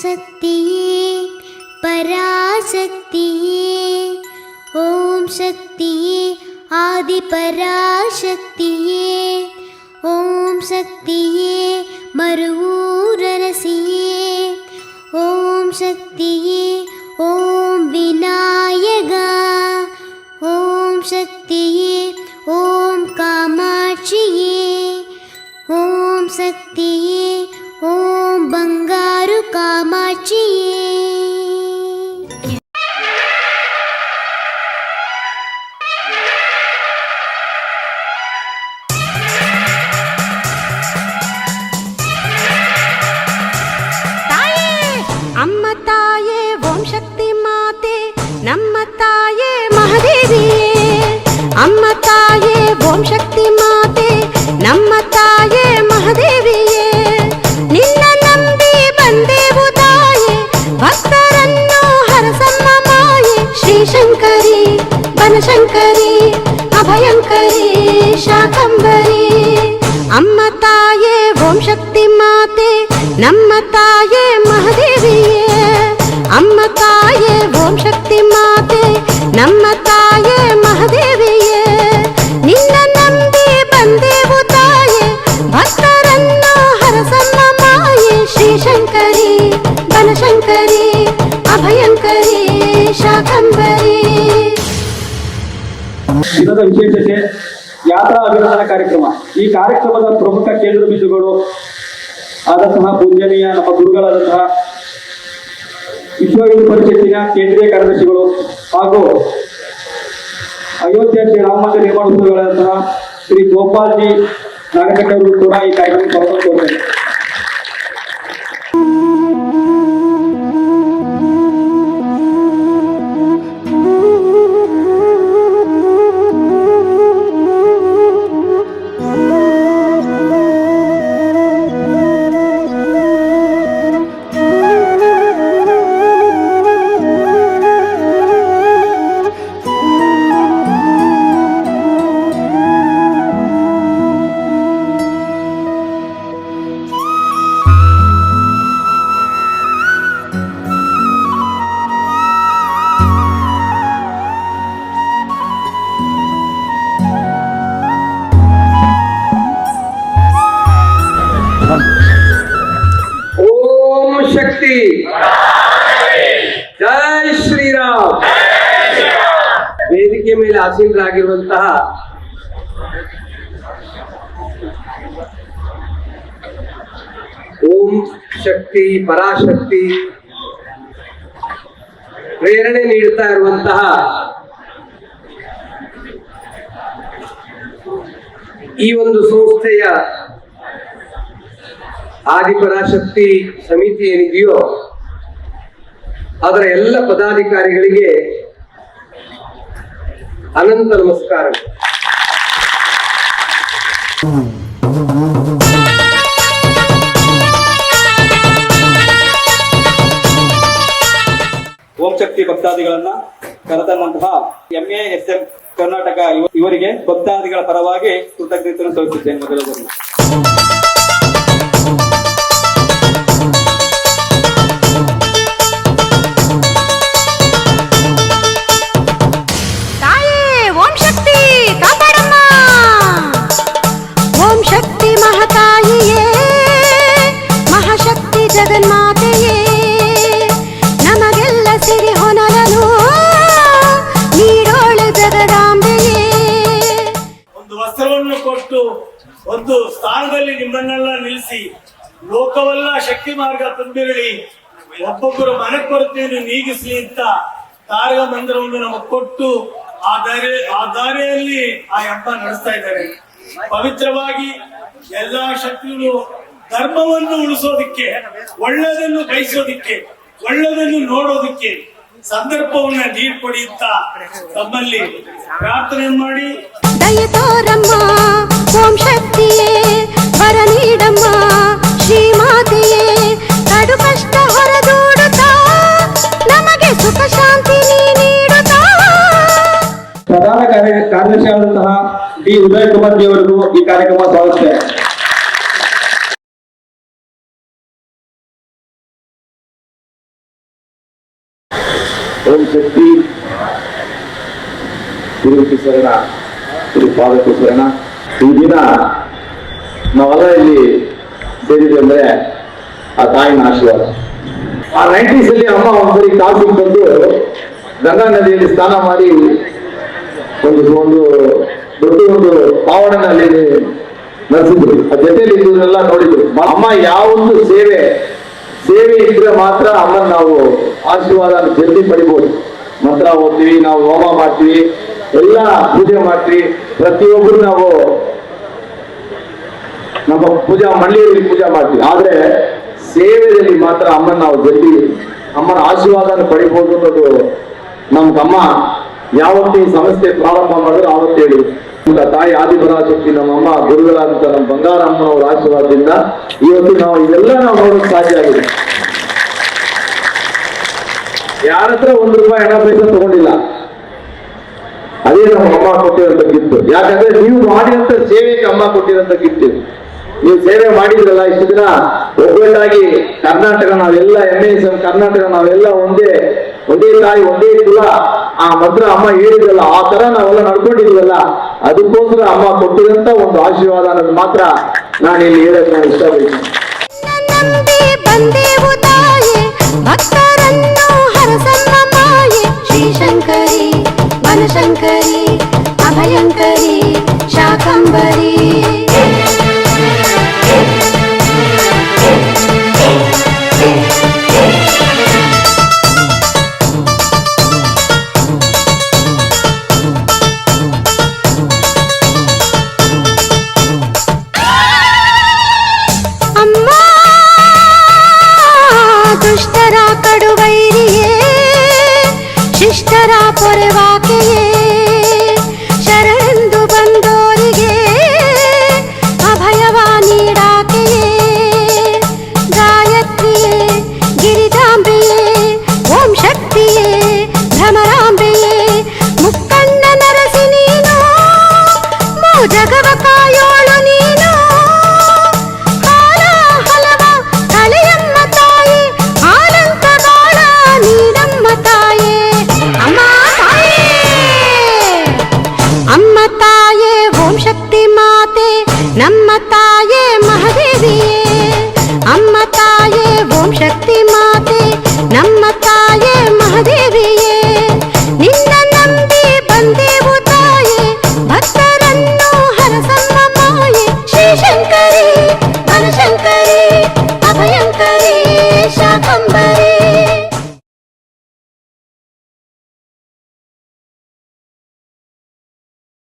शक्तिः पराशक्तिः। ॐ शक्तिः आदिपराशक्तिः ॐ शक्तिः मरुररसिः ॐ शक्तिः ॐ विनायगा ॐ शक्तिः बङ्गारु कामाक्षिये ತಾಯೇ ಅಮ್ಮ ತಾಯೇ ಓಂ ಶಕ್ತಿ ಮಾತೆ ನಮ್ಮ ತಾಯೇ ಮಹಾದೇವಿಯೇ ಅಮ್ಮ ತಾಯೇ ಓಂ ಶಕ್ತಿ ನಮ್ಮ ತಾಯೇ ಮಹಾದೇವಿಯೇ, ಅಮ್ಮ ತಾಯೇ ಓಂ ಶಕ್ತಿ ಮಾತೆ, ನಮ್ಮ ತಾಯೇ ಮಹಾದೇವಿಯೇ, ನಿನ್ನ ನಂಬಿ ಬಂದೆವು ತಾಯೇ, ಭಕ್ತರನ್ನು ಹರಸಮ್ಮ ಮಾಯೆ, ಶ್ರೀಶಂಕರಿ, ಬನಶಂಕರಿ, ಅಭಯಂಕರಿ ಶಾಕಂಬರಿ ಯಾತ್ರಾ ಅಭಿನಂದನಾ ಕಾರ್ಯಕ್ರಮ. ಈ ಕಾರ್ಯಕ್ರಮದ ಪ್ರಮುಖ ಕೇಂದ್ರ ಬಿಂದುಗಳು ಆದಂತಹ ಪೂಜನೀಯ ನಮ್ಮ ಗುರುಗಳಾದಂತಹ ವಿಶ್ವ ಹಿಂದೂ ಪರಿಷತ್ತಿನ ಕೇಂದ್ರೀಯ ಕಾರ್ಯದರ್ಶಿಗಳು ಹಾಗೂ ಅಯೋಧ್ಯೆ ಶ್ರೀ ರಾಮ ಮಂದಿರ ನಿರ್ಮಾಣ ಉತ್ಸವಗಳಾದಂತಹ ಶ್ರೀ ಗೋಪಾಲ್ಜಿ ನಾಯಕರು ಅವರು ಕೂಡ ಈ ಕಾರ್ಯಕ್ರಮಕ್ಕೆ ಪಾಲ್ಗೊಳ್ತಾರೆ ಮೇಲೆ ಆಸೀನರಾಗಿರುವಂತಹ ಓಂ ಶಕ್ತಿ, ಪರಾಶಕ್ತಿ ಪ್ರೇರಣೆ ನೀಡ್ತಾ ಇರುವಂತಹ ಈ ಒಂದು ಸಂಸ್ಥೆಯ ಆದಿಪರಾಶಕ್ತಿ ಸಮಿತಿ ಏನಿದೆಯೋ, ಅದರ ಎಲ್ಲ ಪದಾಧಿಕಾರಿಗಳಿಗೆ ಅನಂತ ನಮಸ್ಕಾರ ಓಂ ಶಕ್ತಿ ಭಕ್ತಾದಿಗಳನ್ನ ಕರೆತಂತಹ M A S M Karnataka ಇವ- ಇವರಿಗೆ ಭಕ್ತಾದಿಗಳ ಪರವಾಗಿ ಕೃತಜ್ಞತೆಯನ್ನು ಸಲ್ಲಿಸುತ್ತೇನೆ. ಮೊದಲದಲ್ಲಿ ಒಂದು ಸ್ಥಾನದಲ್ಲಿ ನಿಮ್ಮನ್ನೆಲ್ಲ ನಿಲ್ಲಿಸಿ ಲೋಕವೆಲ್ಲ ಶಕ್ತಿ ಮಾರ್ಗ ತುಂಬಿರಲಿ. ಒಬ್ಬೊಬ್ಬರ ಮನೆ ಕೊರತೆಯನ್ನು ನೀಗಿಸಲಿ ಅಂತ ತಾರಕ ಮಂದಿರವನ್ನು ನಮಗೆ ಕೊಟ್ಟು ಆ ದಾರಿ, ಆ ದಾರಿಯಲ್ಲಿ ಆ ಹಬ್ಬ ನಡೆಸ್ತಾ ಇದ್ದಾರೆ. ಪವಿತ್ರವಾಗಿ ಎಲ್ಲಾ ಶಕ್ತಿಗಳು ಧರ್ಮವನ್ನು ಉಳಿಸೋದಿಕ್ಕೆ ಒಳ್ಳೆಯದನ್ನು ಬಯಸೋದಿಕ್ಕೆ ಒಳ್ಳೆಯದನ್ನು ನೋಡೋದಿಕ್ಕೆ ಸಂದರ್ಭವನ್ನ ನೀಡ್ಕೊಡಿಯುತ್ತಾ ತಮ್ಮಲ್ಲಿ ಪ್ರಾರ್ಥನೆ ಮಾಡಿ. ದಯ ತೋರಮ್ಮ ಓಂ ಶಕ್ತಿಯೇ ವರ ನೀಡಮ್ಮ ಶ್ರೀಮಾತೆಯೇ ಕಡು ಕಷ್ಟ ಹೊರದೂಡುತ್ತಾ ನಮಗೆ ಸುಖ ಶಾಂತಿ ನೀಡುತ್ತಾ. ಪ್ರಧಾನ ಕಾರ್ಯ ಕಾರ್ಯದರ್ಶಿಯಾದಂತಹ ಡಿ ಉದಯ್ ಕುಮಾರ್ ಜಿ ಅವರಿಗೂ ಈ ಕಾರ್ಯಕ್ರಮ ಸ್ವಾಗತ. ತಿರುಗಿ ಶರಣ ತಿರುಪಾದಕ್ಕೆ ಶರಣ ಈ ದಿನ ನಾವೆಲ್ಲ ಇಲ್ಲಿ ಸೇರಿದ್ವಿ ಅಂದ್ರೆ ಆ ತಾಯಿನ ಆಶೀರ್ವಾದ. ಆ ನೈಂಟೀಸ್ ಅಲ್ಲಿ ಅಮ್ಮ ಒಂದ್ಸರಿ ಕಾಸಿಗೆ ಬಂದು ಗಂಗಾ ನದಿಯಲ್ಲಿ ಸ್ನಾನ ಮಾಡಿ ಒಂದು ಒಂದು ದೊಡ್ಡ ಒಂದು ಪಾವನನ ಅಲ್ಲಿ ನಡೆಸಿದ್ರು. ಆ ಜೊತೆಯಲ್ಲಿ ಇದನ್ನೆಲ್ಲ ನೋಡಿದ್ರು. ಅಮ್ಮ ಯಾವೊಂದು ಸೇವೆ ಸೇವೆ ಇದ್ರೆ ಮಾತ್ರ ಅಮ್ಮನ ನಾವು ಆಶೀರ್ವಾದ, ಜಲ್ದಿ ಪಡಿಬೋದು. ಮಂತ್ರ ಓದ್ತೀವಿ, ನಾವು ಹೋಮ ಮಾಡ್ತೀವಿ. ಎಲ್ಲ ಪೂಜೆ ಮಾಡ್ತೀವಿ. ಪ್ರತಿಯೊಬ್ಬರು ನಾವು ನಮ್ಮ ಪೂಜಾ ಮಂಡಳಿಯಲ್ಲಿ ಪೂಜೆ ಮಾಡ್ತೀವಿ. ಆದ್ರೆ ಸೇವೆಯಲ್ಲಿ ಮಾತ್ರ ಅಮ್ಮನ ನಾವು ಜಲ್ದಿ ಅಮ್ಮನ ಆಶೀರ್ವಾದನ ಪಡಿಬಹುದು ಅನ್ನೋದು ನಮ್ಗಮ್ಮ ಯಾವತ್ತೂ ಈ ಸಮಸ್ಯೆ ಪ್ರಾರಂಭ ಮಾಡಿದ್ರು ಆವತ್ತು ಹೇಳಿ. ತಾಯಿ ಆದಿಪರಾಶಕ್ತಿ ನಮ್ಮಮ್ಮ ಗುರುಗಳಾದಂತ ನಮ್ಮ ಬಂಗಾರ ಅಮ್ಮನವರ ಆಶೀರ್ವಾದದಿಂದ ಇವತ್ತು ನಾವು ಇದೆಲ್ಲ ನಾವು ನೋಡೋಕೆ ಸಾಧ್ಯ ಆಗಿದೆ. ಯಾರತ್ರ ಒಂದು ರೂಪಾಯಿ ಹಣ ಪೈಸೆ ತಗೊಂಡಿಲ್ಲ. ಅದೇ ನಾವು ಅಮ್ಮ ಕೊಟ್ಟಿರೋಂಥ ಗಿತ್ತು ಯಾಕಂದ್ರೆ ನೀವು ಮಾಡಿದಂತ ಸೇವೆಗೆ ಅಮ್ಮ ಕೊಟ್ಟಿರೋಂಥ ಗಿತ್ತು ನೀವು ಸೇವೆ ಮಾಡಿದ್ರಲ್ಲ ಇಷ್ಟು ದಿನ, ಒಗ್ಗಟ್ಟಾಗಿ ಕರ್ನಾಟಕ ನಾವೆಲ್ಲ ಎಂ ಎಸ್ ಎಂ ಕರ್ನಾಟಕ ನಾವೆಲ್ಲ ಒಂದೇ ಒಂದೇ ತಾಯಿ, ಒಂದೇ ಕುಲ. ಆ ಮಂತ್ರ ಅಮ್ಮ ಹೇಳಿದ್ರಲ್ಲ, ಆ ತರ ನಾವೆಲ್ಲ ನಡ್ಕೊಂಡಿದ್ವಲ್ಲ, ಅದಕ್ಕೋಸ್ಕರ ಅಮ್ಮ ಕೊಟ್ಟಿರೋಂತ ಒಂದು ಆಶೀರ್ವಾದ ಅನ್ನೋದು ಮಾತ್ರ ನಾನು ಇಲ್ಲಿ ಹೇಳಕ್ ನಾನು ಇಷ್ಟಪಡ್ತೀನಿ భానుశంకరి అభయంకరి శాకంబరీ ನಮ್ಮ ತಾಯೇ ಮಹದೇವಿಯೇ ಅಮ್ಮ ತಾಯೇ ಓಂ ಶಕ್ತಿ ಮಾ